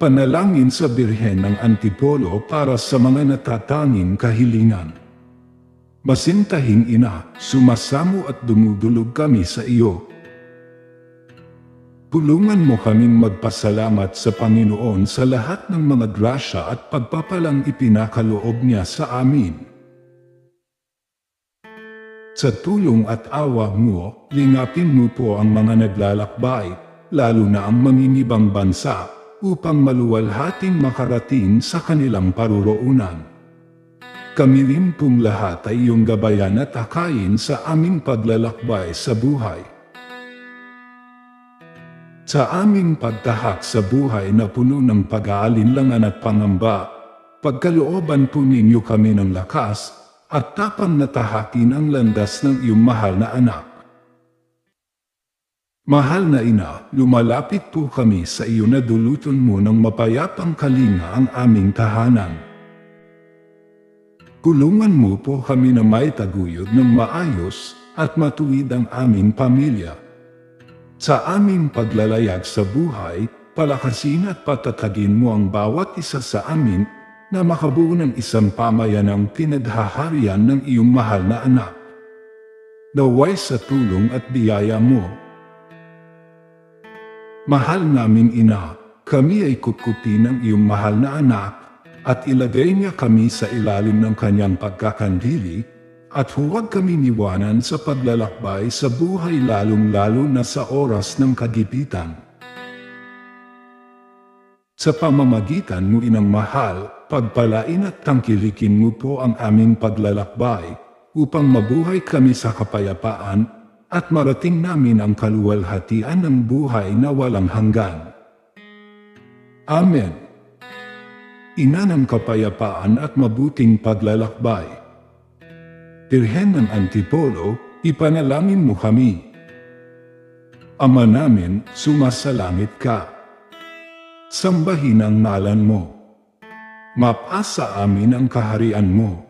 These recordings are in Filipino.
Ipanalangin sa Birhen ng Antipolo para sa mga natatanging kahilingan. Masintahing ina, sumasamo at dumudulog kami sa iyo. Tulungan mo kaming magpasalamat sa Panginoon sa lahat ng mga grasya at pagpapalang ipinakaloob niya sa amin. Sa tulong at awa mo, lingapin mo po ang mga naglalakbay, lalo na ang mamimibang bansa, upang maluwalhating makarating sa kanilang paruroonan. Kami rin pong lahat ay iyong gabayan at akayin sa aming paglalakbay sa buhay. Sa aming pagtahak sa buhay na puno ng pag-aalinlangan at pangamba, pagkalooban po ninyo kami ng lakas at tapang natahakin ang landas ng iyong mahal na anak. Mahal na ina, lumalapit po kami sa iyo na duluton mo ng mapayapang kalinga ang aming tahanan. Kulungan mo po kami na may taguyod ng maayos at matuwid ang aming pamilya. Sa aming paglalayag sa buhay, palakasin at patatagin mo ang bawat isa sa amin na makabuo ng isang pamayanang pinadhaharian ng iyong mahal na anak. Naway sa tulong at biyaya mo. Mahal naming ina, kami ay kukuti ng iyong mahal na anak at ilagay niya kami sa ilalim ng kanyang pagkakandili at huwag kami niwanan sa paglalakbay sa buhay lalong-lalo na sa oras ng kagipitan. Sa pamamagitan mo inang mahal, pagpalain at tangkilikin mo po ang aming paglalakbay upang mabuhay kami sa kapayapaan at marating namin ang kaluwalhatian ng buhay na walang hanggan. Amen. Ina ng kapayapaan at mabuting paglalakbay. Birhen ng Antipolo, ipanalangin mo kami. Ama namin, sumasalangit ka. Sambahin ang ngalan mo. Mapasa amin ang kaharian mo.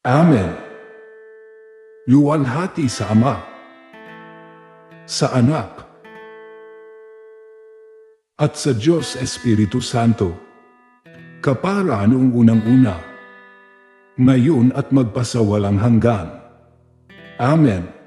Amen. Luwalhati sa Ama, sa Anak, at sa Diyos Espiritu Santo. Kapara noong unang-una, ngayon at magpasawalang hanggan. Amen.